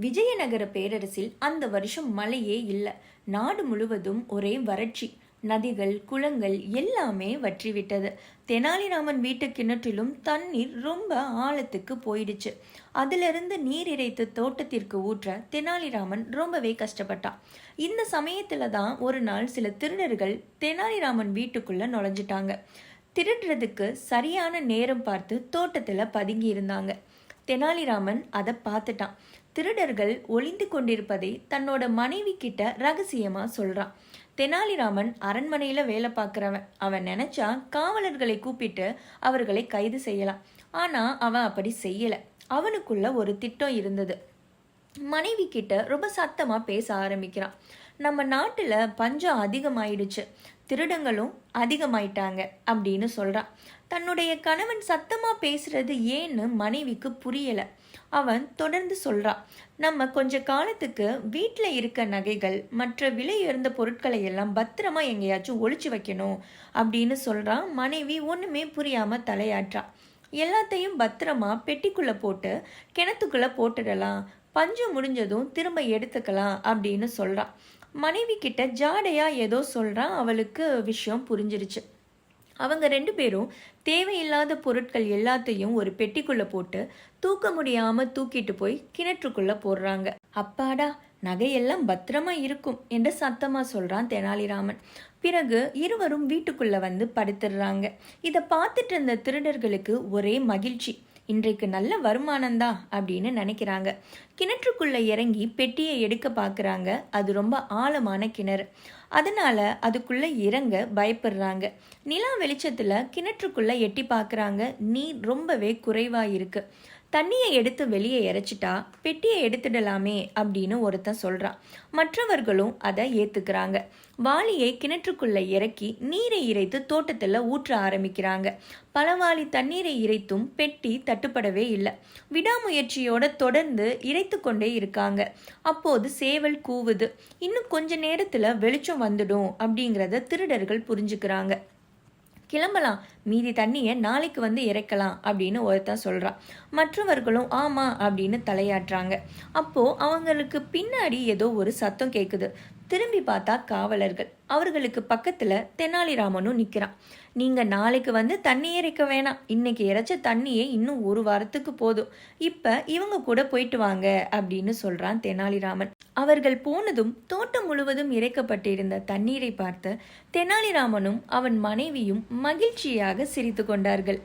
விஜயநகர பேரரசில் அந்த வருஷம் மழையே இல்லை. நாடு முழுவதும் ஒரே வறட்சி. நதிகள் குளங்கள் எல்லாமே வற்றிவிட்டது. தெனாலிராமன் வீட்டு கிணற்றிலும் தண்ணீர் ரொம்ப ஆழத்துக்கு போயிடுச்சு. அதிலிருந்து நீர் இறைத்து தோட்டத்திற்கு ஊற்ற தெனாலிராமன் ரொம்பவே கஷ்டப்பட்டான். இந்த சமயத்துல தான் ஒரு நாள் சில திருடர்கள் தெனாலிராமன் வீட்டுக்குள்ள நுழைஞ்சிட்டாங்க. திருடுறதுக்கு சரியான நேரம் பார்த்து தோட்டத்துல பதுங்கி இருந்தாங்க. தெனாலிராமன் அதை பார்த்துட்டான். திருடர்கள் ஒளிந்து கொண்டிருப்பதை தன்னோட மனைவி கிட்ட ரகசியமா சொல்றான். தெனாலிராமன் அரண்மனையில வேலை பார்க்குறவன். அவன் நினைச்சா காவலர்களை கூப்பிட்டு அவர்களை கைது செய்யலாம். ஆனா அவன் அப்படி செய்யல. அவனுக்குள்ள ஒரு திட்டம் இருந்தது. மனைவி கிட்ட ரொம்ப சத்தமா பேச ஆரம்பிக்கிறான். நம்ம நாட்டுல பஞ்சம் அதிகமாயிடுச்சு. திருடங்களும் அதிகமாயிட்டாங்க அப்படின்னு சொல்கிறான் தன்னுடைய கணவன் சத்தமாக பேசுறது ஏன்னு மனைவிக்கு புரியலை. அவன் தொடர்ந்து சொல்கிறான் நம்ம கொஞ்ச காலத்துக்கு வீட்டில் இருக்க நகைகள் மற்ற விலை உயர்ந்த பொருட்களை எல்லாம் பத்திரமா எங்கேயாச்சும் ஒழிச்சு வைக்கணும் அப்படின்னு சொல்கிறான் மனைவி ஒன்றுமே புரியாமல் தலையாட்டுறான் எல்லாத்தையும் பத்திரமா பெட்டிக்குள்ளே போட்டு கிணத்துக்குள்ளே போட்டுடலாம். பஞ்சம் முடிஞ்சதும் திரும்ப எடுத்துக்கலாம் அப்படின்னு சொல்கிறான் மனைவி கிட்ட ஜாடையாக ஏதோ சொல்கிறான் அவளுக்கு விஷயம் புரிஞ்சிருச்சு. அவங்க ரெண்டு பேரும் தேவையில்லாத பொருட்கள் எல்லாத்தையும் ஒரு பெட்டிக்குள்ளே போட்டு தூக்க முடியாமல் தூக்கிட்டு போய் கிணற்றுக்குள்ளே போடுறாங்க. அப்பாடா நகையெல்லாம் பத்திரமா இருக்கும் என்று சத்தமாக சொல்கிறான் தெனாலிராமன். பிறகு இருவரும் வீட்டுக்குள்ளே வந்து படுத்துடுறாங்க. இதை பார்த்துட்டு இருந்த திருடர்களுக்கு ஒரே மகிழ்ச்சி. இன்றைக்கு நல்ல வருமானம்தான் அப்படின்னு நினைக்கிறாங்க. கிணற்றுக்குள்ளே இறங்கி பெட்டியை எடுக்க பார்க்குறாங்க அது ரொம்ப ஆழமான கிணறு. அதனால அதுக்குள்ளே இறங்க பயப்படுறாங்க. நிலா வெளிச்சத்தில் கிணற்றுக்குள்ளே எட்டி பார்க்குறாங்க நீர் ரொம்பவே குறைவாக இருக்குது தண்ணியை எடுத்து வெளியே இறைச்சிட்டா பெட்டியை எடுத்துடலாமே அப்படின்னு ஒருத்தன் சொல்றான். மற்றவர்களும் அதை ஏத்துக்கிறாங்க. வாளியை கிணற்றுக்குள்ள இறக்கி நீரை இறைத்து தோட்டத்தில் ஊற்ற ஆரம்பிக்கிறாங்க. பலவாளி தண்ணீரை இறைத்தும் பெட்டி தட்டுப்படவே இல்லை. விடாமுயற்சியோட தொடர்ந்து இறைத்து கொண்டே இருக்காங்க. அப்போது சேவல் கூவுது. இன்னும் கொஞ்ச நேரத்தில் வெளிச்சம் வந்துடும் அப்படிங்கிறத திருடர்கள் புரிஞ்சுக்கிறாங்க. கிளம்பலாம். மீதி தண்ணியை நாளைக்கு வந்து இறைக்கலாம் அப்படின்னு ஒருத்தன் சொல்கிறான் மற்றவர்களும் ஆமா அப்படின்னு தலையாட்டுறாங்க. அப்போ அவங்களுக்கு பின்னாடி ஏதோ ஒரு சத்தம் கேட்குது திரும்பி பார்த்தா காவலர்கள். அவர்களுக்கு பக்கத்தில் தெனாலிராமனும் நிற்கிறான் நீங்கள் நாளைக்கு வந்து தண்ணி இறைக்க வேணாம். இன்னைக்கு இறைச்ச தண்ணியே இன்னும் ஒரு வாரத்துக்கு போதும். இப்போ இவங்க கூட போயிட்டு வாங்க அப்படின்னு சொல்கிறான் தெனாலிராமன். அவர்கள் போனதும் தோட்டம் முழுவதும் இறைக்கப்பட்டிருந்த தண்ணீரை பார்த்து தெனாலிராமனும் அவன் மனைவியும் மகிழ்ச்சியாக சிரித்து கொண்டார்கள்.